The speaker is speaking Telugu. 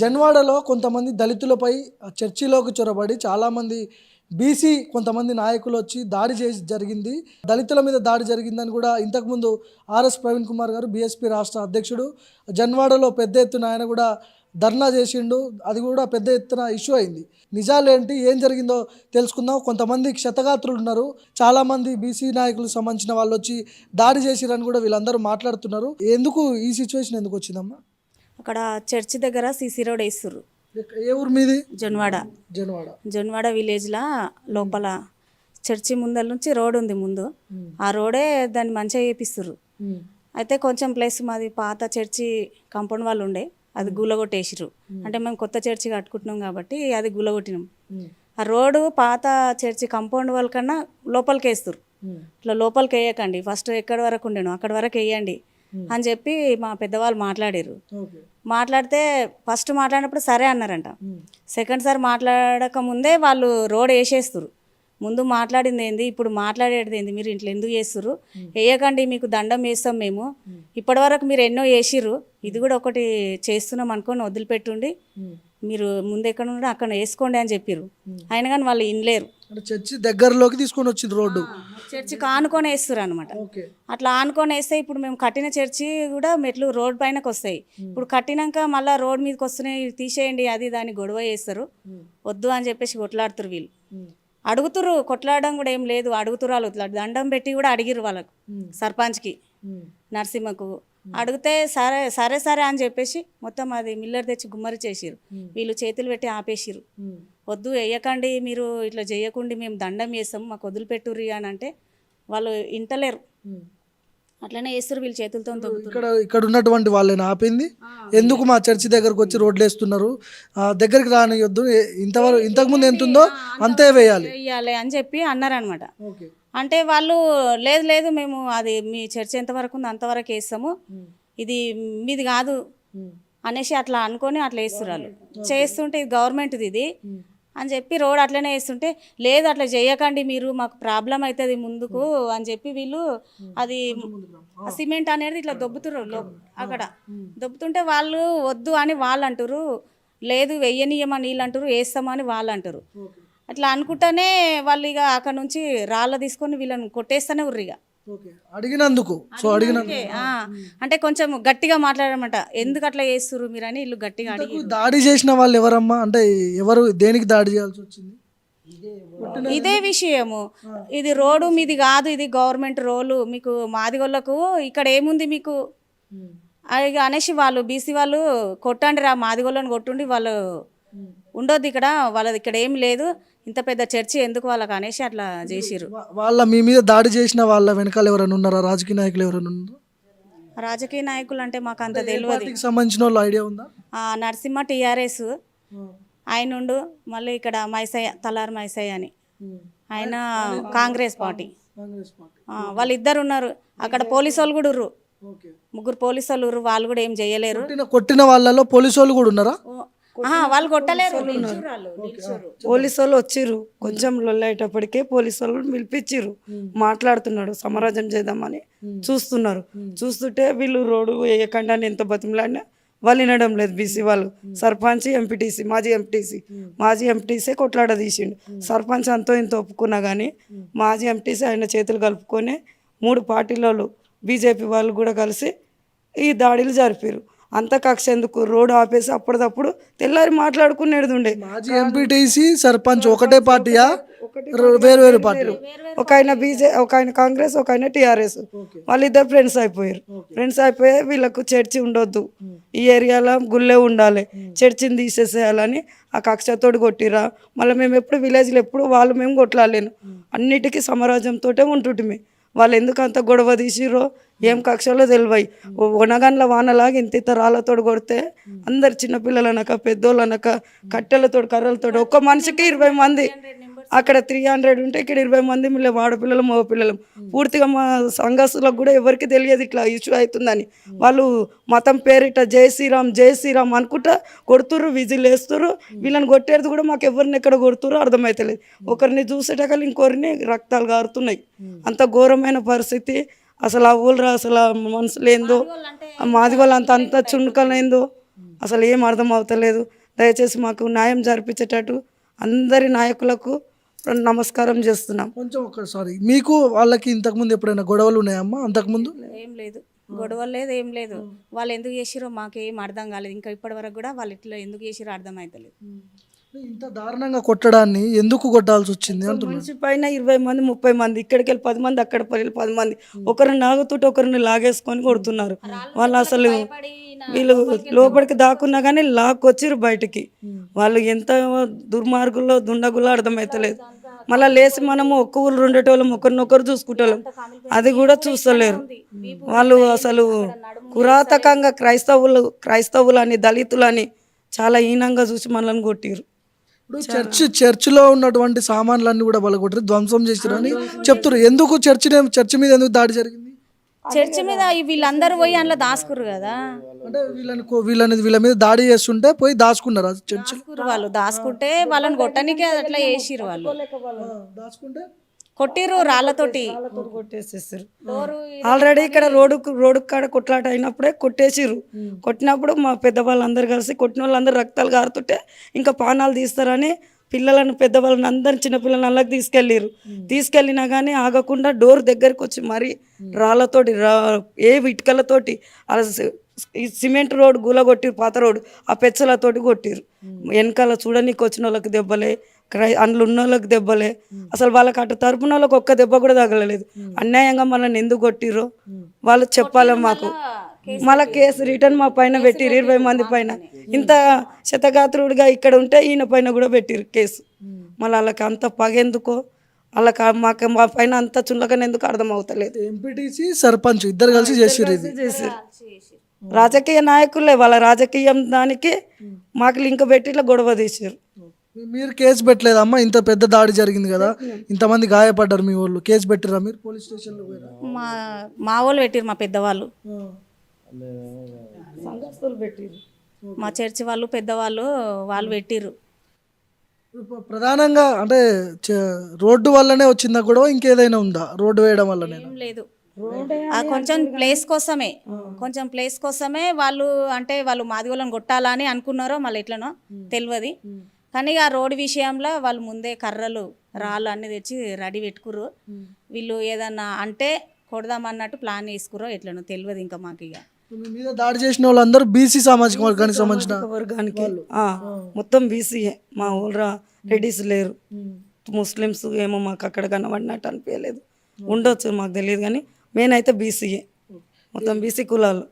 జన్వాడలో కొంతమంది దళితులపై చర్చిలోకి చొరబడి చాలామంది బీసీ కొంతమంది నాయకులు వచ్చి దాడి చేసి జరిగింది. దళితుల మీద దాడి జరిగిందని కూడా ఇంతకుముందు ఆర్ఎస్ ప్రవీణ్ కుమార్ గారు బీఎస్పీ రాష్ట్ర అధ్యక్షుడు జన్వాడలో పెద్ద ఎత్తున ఆయన కూడా ధర్నా చేసిండు. అది కూడా పెద్ద ఎత్తున ఇష్యూ అయింది. నిజాలేంటి ఏం జరిగిందో తెలుసుకుందాం. కొంతమంది క్షతగాత్రులు ఉన్నారు. చాలామంది బీసీ నాయకులకు సంబంధించిన వాళ్ళు వచ్చి దాడి చేసిరని కూడా వీళ్ళందరూ మాట్లాడుతున్నారు. ఎందుకు ఈ సిచ్యువేషన్ ఎందుకు వచ్చిందమ్మా? అక్కడ చర్చి దగ్గర సీసీ రోడ్ వేస్తుర్రు. ఏ ఊరు మీది? జొన్వాడ. జనవాడ. జొన్వాడ విలేజ్లో లోపల చర్చి ముందర నుంచి రోడ్ ఉంది ముందు. ఆ రోడే దాన్ని మంచిగా చేపిస్తుర్రు. అయితే కొంచెం ప్లేస్ మాది పాత చర్చి కాంపౌండ్ వాళ్ళు ఉండే అది గులగొట్టేసిర్రు. అంటే మేము కొత్త చర్చి కట్టుకుంటున్నాం కాబట్టి అది గులగొట్టినాం. ఆ రోడ్డు పాత చర్చి కాంపౌండ్ వాళ్ళ కన్నా లోపలికి వేస్తుర్రు. ఇట్లా లోపలికి వేయకండి. ఫస్ట్ ఎక్కడి వరకు ఉండేను అక్కడి వరకు వేయండి. అని చెప్పి మా పెద్దవాళ్ళు మాట్లాడారు మాట్లాడితే ఫస్ట్ మాట్లాడినప్పుడు సరే అన్నారంట. సెకండ్ సారి మాట్లాడక ముందే వాళ్ళు రోడ్ వేసేస్తారు ముందు మాట్లాడింది ఏంది ఇప్పుడు మాట్లాడేది ఏంది మీరు ఇంట్లో ఎందుకు చేస్తుర్రు? వేయకండి మీకు దండం వేస్తాం మేము. ఇప్పటి వరకు మీరు ఎన్నో వేసిర్రు ఇది కూడా ఒకటి చేస్తున్నాం అనుకొని వదిలిపెట్టుండి మీరు ముందు ఎక్కడ ఉంటే అక్కడ వేసుకోండి అని చెప్పిర్రు. అయినా కానీ వాళ్ళు ఇనలేరు. చర్చి దగ్గరలోకి తీసుకొని వచ్చింది రోడ్డు. చర్చి కానుకొని వేస్తారు అనమాట అట్లా ఆనుకొని వేస్తే ఇప్పుడు మేము కట్టిన చర్చి కూడా మెట్లు రోడ్ పైనకి వస్తాయి. ఇప్పుడు కట్టినాక మళ్ళీ రోడ్ మీదకి వస్తున్నాయి తీసేయండి అది దాన్ని గొడవ చేస్తారు. వద్దు అని చెప్పేసి కొట్లాడుతారు వీళ్ళు. అడుగుతురు కొట్లాడడం కూడా ఏం లేదు అడుగుతురు వాళ్ళు దండం పెట్టి కూడా అడిగిరు వాళ్ళకు సర్పంచ్కి నరసింహకు. అడిగితే సరే సరే సరే అని చెప్పేసి మొత్తం అది మిల్లర్ తెచ్చి గుమ్మరి చేసిరు వీళ్ళు చేతులు పెట్టి ఆపేసిరు వద్దు వేయకండి మీరు ఇట్లా చేయకండి మేము దండం వేస్తాం మాకు వదిలిపెట్టుర్రి అని అంటే వాళ్ళు ఇంటలేరు. అట్లనే వేస్తారు వీళ్ళు చేతులతో ఇక్కడ ఇక్కడ ఉన్నటువంటి వాళ్ళని ఆపింది. ఎందుకు మా చర్చి దగ్గరకు వచ్చి రోడ్లు వేస్తున్నారు? దగ్గరికి రానియొద్దు. ఇంతవరకు ఇంతకుముందు ఎంత ఉందో అంతే వేయాలి. వేయాలి అని చెప్పి అన్నారనమాట అంటే వాళ్ళు లేదు లేదు మేము అది మీ చర్చ్ ఎంతవరకు ఉందో అంతవరకు వేస్తాము. ఇది మీది కాదు అనేసి అట్లా అనుకొని అట్లా వేస్తున్నారు చేస్తుంటే ఇది గవర్నమెంట్ది ఇది అని చెప్పి రోడ్ అట్లనే వేస్తుంటే లేదు అట్లా చేయకండి మీరు మాకు ప్రాబ్లం అవుతుంది ముందుకు అని చెప్పి వీళ్ళు అది సిమెంట్ అనేది ఇట్లా దొబ్బుతురు లో- అక్కడ. దొబ్బుతుంటే వాళ్ళు వద్దు అని వాళ్ళు అంటారు లేదు వెయ్యనీయమని వీళ్ళు అంటారు వేస్తామని వాళ్ళు అంటారు అట్లా అనుకుంటానే వాళ్ళు ఇక అక్కడ నుంచి రాళ్ళ తీసుకొని వీళ్ళని కొట్టేస్తూనే ఉర్రు ఇక అడిగినందుకు. సో అడిగిన అంటే కొంచెం గట్టిగా మాట్లాడమంట. ఎందుకు అట్లా చేస్తుర్రు మీరు అని వీళ్ళు గట్టిగా అడిగి దాడి చేసిన వాళ్ళు ఎవరమ్మా? అంటే ఎవరు దేనికి దాడి చేయాల్సి వచ్చింది? ఇదే విషయము. ఇది రోడ్డు మీది కాదు ఇది గవర్నమెంట్ రోలు మీకు మాదిగోళ్ళకు ఇక్కడ ఏముంది మీకు? ఇక అనేసి వాళ్ళు బీసీ వాళ్ళు కొట్టండి రా మాదిగోళ్ళని కొట్టుండి వాళ్ళు ఉండొద్దు ఇక్కడ. వాళ్ళది ఇక్కడ ఏం లేదు. ఇంత పెద్ద చర్చి ఎందుకు వాళ్ళకి అనేసి అట్లా చేసిర్రు. వా- వాళ్ళ మీ మీద దాడి చేసిన వాళ్ళ వెనకాల ఎవరైనా ఉన్నారా? రాజకీయ నాయకులు ఎవరైనా ఉన్నారా? రాజకీయ నాయకులు అంటే మాకు అంత తెలియదు సంబంధించిన వాళ్ళు ఐడియా ఉందా? ఆ, నరసింహ టీఆర్ఎస్. ఆయన ఉండు మళ్ళీ ఇక్కడ మైసయ్య తలార్ మైసయ్య అని. ఆయన కాంగ్రెస్ పార్టీ. ఆ, వాళ్ళిద్దరు ఉన్నారు. అక్కడ పోలీసు వాళ్ళు కూడా ఉర్రు. ముగ్గురు పోలీసు వాళ్ళు ఉర్రు వాళ్ళు కూడా ఏం చేయలేరు. కొట్టిన వాళ్ళలో పోలీసు వాళ్ళు కూడా ఉన్నారా? వాళ్ళు కొట్టలేరు. పోలీసు వాళ్ళు వచ్చిర్రు. కొంచెం లొల్లయ్యేటప్పటికే పోలీసు వాళ్ళు పిలిపించిర్రు మాట్లాడుతున్నాడు సమరాజం చేద్దామని చూస్తున్నారు. చూస్తుంటే వీళ్ళు రోడ్డు వేయకుండా ఎంత బతిమలాడినా వాళ్ళు వినడం లేదు బీసీ వాళ్ళు. సర్పంచ్ ఎంపీటీసీ మాజీ ఎంపీటీసీ. మాజీ ఎంపీటీసీ కొట్లాడ తీసిండు. సర్పంచ్ అంతో ఇంత ఒప్పుకున్నా కానీ మాజీ ఎంపీటీసీ ఆయన చేతులు కలుపుకొని మూడు పార్టీలలో బీజేపీ వాళ్ళు కూడా కలిసి ఈ దాడులు జరిపారు అంత కక్ష ఎందుకు? రోడ్డు ఆపేసి అప్పటిదప్పుడు తెల్లారి మాట్లాడుకునేది ఉండే మాజీ ఎంపీటీసీ సర్పంచ్ ఒకటే పార్టీయా? వేరు వేరు పార్టీలు ఒక ఆయన బీజే ఒక ఆయన కాంగ్రెస్ ఒక ఆయన టీఆర్ఎస్. వాళ్ళిద్దరు ఫ్రెండ్స్ అయిపోయారు. ఫ్రెండ్స్ అయిపోయి వీళ్ళకు చర్చి ఉండొద్దు. ఈ ఏరియాలో గుళ్ళే ఉండాలి. చర్చిని తీసేసేయాలని ఆ కక్షతోటి కొట్టిరా. మళ్ళీ మేము ఎప్పుడు విలేజ్లో ఎప్పుడు వాళ్ళు మేము కొట్లాలేను అన్నిటికీ సమరాజ్యంతో ఉంటుంటిమి. వాళ్ళు ఎందుకు అంత గొడవ తీసిరో ఏం కక్షలో తెలివై. వనగండ్ల వానలాగా ఇంత ఇంత రాళ్ళతో కొడితే అందరు చిన్నపిల్లలు అనక పెద్దోళ్ళు అనక కట్టెలతో కర్రలతో ఒక్క మనిషికి ఇరవై మంది. అక్కడ త్రీ హండ్రెడ్ ఉంటే ఇక్కడ ఇరవై మంది మళ్ళీ ఆడపిల్లలు మగ పిల్లలు పూర్తిగా మా సంఘస్థులకు కూడా ఎవరికి తెలియదు ఇట్లా ఇష్యూ అవుతుందని. వాళ్ళు మతం పేరిట జై శ్రీరామ్ జై శ్రీరామ్ అనుకుంటా కొడుతుర్రు విజిల్ వేస్తుర్రు. వీళ్ళని కొట్టేది కూడా మాకు ఎవరిని ఎక్కడ కొడుతుర్రో అర్థమవుతలేదు ఒకరిని చూసేటకల్ ఇంకొకరిని రక్తాలు గారుతున్నాయి. అంత ఘోరమైన పరిస్థితి. అసలు ఆ ఊళ్ళో అసలు ఆ మనుషులు ఏందో మాది వాళ్ళు అంత అంత చుండుకలేందో అసలు ఏం అర్థం అవుతలేదు. దయచేసి మాకు న్యాయం జరిపించేటట్టు అందరి నాయకులకు నమస్కారం చేస్తున్నాం. కొంచెం ఒకసారి మీకు వాళ్ళకి ఇంతకుముందు ఎప్పుడైనా గొడవలు ఉన్నాయమ్మా? అంతకుముందు ఏం లేదు గొడవలు లేదు ఏం లేదు. వాళ్ళు ఎందుకు చేసిరో మాకేం అర్థం కాలేదు. ఇంకా ఇప్పటి వరకు కూడా వాళ్ళు ఇట్లా ఎందుకు చేసిరో అర్థం అవుతలేదు ఇంత దారుణంగా కొట్టడాన్ని ఎందుకు కొట్టాల్సి వచ్చింది మనిషి పైన ఇరవై మంది ముప్పై మంది ఇక్కడికి వెళ్ళి పది మంది అక్కడ వెళ్ళి పది మంది ఒకరిని నాగుతుంటే ఒకరిని లాగేసుకొని కొడుతున్నారు. వాళ్ళు అసలు వీళ్ళు లోపలికి దాక్కున్నా కానీ లాక్కొచ్చిర్రు బయటికి. వాళ్ళు ఎంత దుర్మార్గుల్లో దుండగుల్లో అర్థమవుతలేదు మళ్ళీ లేచి మనము ఒక్క ఊళ్ళు ఉండేటోళ్ళం ఒకరినొకరు చూసుకుంటోళ్ళం అది కూడా చూస్తలేరు. వాళ్ళు అసలు పురాతకంగా క్రైస్తవులు క్రైస్తవులని దళితులని చాలా హీనంగా చూసి మనల్ని కొట్టిరు ఇప్పుడు చర్చ్ చర్చిలో ఉన్నటువంటి సామాన్లన్నీ కూడా వాళ్ళకొట్టి ధ్వంసం చేసిరని చెప్తారు ఎందుకు చర్చ్ చర్చ్ మీద ఎందుకు దాడి జరిగింది? చర్చి మీద వీళ్ళందరూ పోయి అందులో దాసుకురు కదా. అంటే వీళ్ళని కో- వీళ్ళని వీళ్ళ మీద దాడి చేస్తుంటే పోయి దాచుకున్నారు అది చర్చ్ దాసుకురు వాళ్ళు దాసుకుంటే వాళ్ళని కొట్టనికే అట్లా చేసిరు వాళ్ళు. దాచుకుంటే కొట్టిర్రు రాళ్ళతోటి. కొట్టేసేసారు ఆల్రెడీ ఇక్కడ రోడ్డు రోడ్డు కాడ కొట్లాట అయినప్పుడే కొట్టేసిర్రు. కొట్టినప్పుడు మా పెద్దవాళ్ళందరూ కలిసి కొట్టిన వాళ్ళందరూ రక్తాలు కారుతుంటే ఇంకా పానాలు తీస్తారని పిల్లలను పెద్దవాళ్ళని అందరిని చిన్నపిల్లలని అల్లకి తీసుకెళ్ళిర్రు. తీసుకెళ్ళినా కానీ ఆగకుండా డోర్ దగ్గరికి వచ్చి మరి రాళ్ళతోటి రా ఏ ఇటుకలతోటి ఈ సిమెంట్ రోడ్ గూలగొట్టి పాత రోడ్ ఆ పెచ్చలతోటి కొట్టిర్రు. వెనకాల చూడనీకి వచ్చిన వాళ్ళకి దెబ్బలే క్రై అందులో ఉన్న వాళ్ళకి దెబ్బలే. అసలు వాళ్ళకి అటు తరపున వాళ్ళకి ఒక్క దెబ్బ కూడా తగలలేదు. అన్యాయంగా మనల్ని ఎందుకు కొట్టిర్రో వాళ్ళు చెప్పాలి మాకు. మళ్ళీ కేసు రిటర్న్ మా పైన పెట్టిరు ఇరవై మంది పైన. ఇంత శతగాత్రుడిగా ఇక్కడ ఉంటే ఈయన పైన కూడా పెట్టిరు కేసు. మళ్ళీ వాళ్ళకి అంత పగెందుకో? వాళ్ళకి మాకు మా పైన అంత చుల్లకని ఎందుకు అర్థం అవుతలేదు ఎంపీటీసీ సర్పంచ్ ఇద్దరు కలిసి చేసిరు ఇది. చేసిరు రాజకీయ నాయకులే వాళ్ళ రాజకీయం దానికి మాకు లింక్ పెట్టి ఇట్లా గొడవ తీసారు మీరు కేసు పెట్టలేదమ్మా ఇంత పెద్ద దాడి జరిగింది కదా. ఇంతమంది గాయపడ్డారు మీ వాళ్ళు. కేసు పెట్టిరా మీరు? పోలీస్ స్టేషన్లో మా మా వాళ్ళు పెట్టిరు మా పెద్దవాళ్ళు. సంఘస్థులు పెట్టిరు మా చర్చి వాళ్ళు పెద్దవాళ్ళు వాళ్ళు ఇప్పుడు ప్రధానంగా అంటే రోడ్డు వల్లనే వచ్చిందా గొడవ? ఇంకేదైనా ఉందా? రోడ్డు వేయడం వల్లనే? ఏం లేదు. ఆ కొంచెం ప్లేస్ కోసమే. కొంచెం ప్లేస్ కోసమే వాళ్ళు అంటే వాళ్ళు మాది వాళ్ళని కొట్టాలని అనుకున్నారో మళ్ళీ ఎట్లనో తెలియదు కానీ ఆ రోడ్ విషయంలో వాళ్ళు ముందే కర్రలు రాళ్ళు అన్ని తెచ్చి రెడీ పెట్టుకుర్రు. వీళ్ళు ఏదన్నా అంటే కొడదామన్నట్టు ప్లాన్ వేసుకురో ఎట్లనో తెలియదు ఇంకా మాకు ఇక. మీ మీద దాడి చేసిన వాళ్ళందరూ బీసీ సామాజిక వర్గానికి సంబంధించిన వర్గానికి. ఆ, మొత్తం బీసీఏ మా ఊళ్ళో రెడీస్ లేరు. ముస్లిమ్స్ ఏమో మాకు అక్కడ కనబడినట్టు అనిపించలేదు. ఉండొచ్చు మాకు తెలియదు కానీ మేనైతే బీసీఏ మొత్తం బీసీ కులాలు.